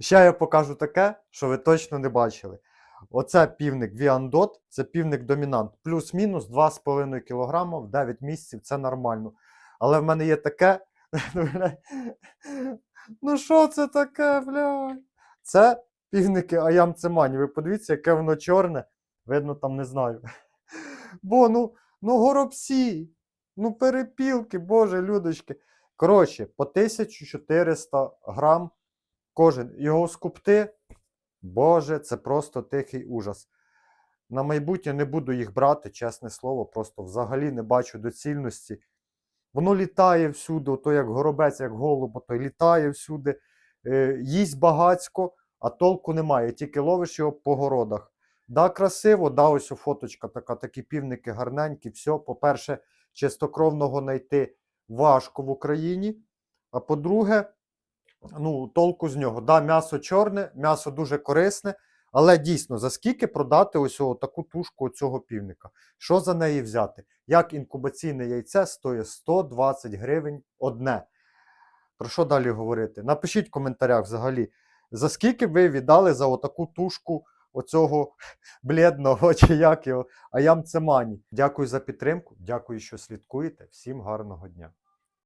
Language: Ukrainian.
Ще я покажу таке, що ви точно не бачили. Оце півник Віандот, це півник домінант. Плюс-мінус 2,5 кг в 9 місяців це нормально. Але в мене є таке. ну, Ну що це таке, бля? Це півники Аям Цемані. Ви подивіться, яке воно чорне. Видно, там не знаю. Бо ну, ну горобці, ну перепілки, боже, людочки. Коротше, по 1400 грам кожен. Його скупти. Боже, це просто тихий ужас. На майбутнє не буду їх брати, чесне слово, просто взагалі не бачу доцільності. Воно літає всюди, то як горобець, як голуб, то літає всюди, е, їсть багацько, а толку немає, тільки ловиш його по городах. Да, красиво, да, ось фоточка така, такі півники гарненькі, все. По-перше, чистокровного знайти важко в Україні. А по-друге, ну, толку з нього. Да, м'ясо чорне, м'ясо дуже корисне, але дійсно, за скільки продати ось таку тушку цього півника? Що за неї взяти? Як інкубаційне яйце стоїть 120 гривень одне. Про що далі говорити? Напишіть в коментарях взагалі, за скільки ви віддали за отаку тушку оцього бледного чи як його Аям Цемані. Дякую за підтримку, дякую, що слідкуєте. Всім гарного дня.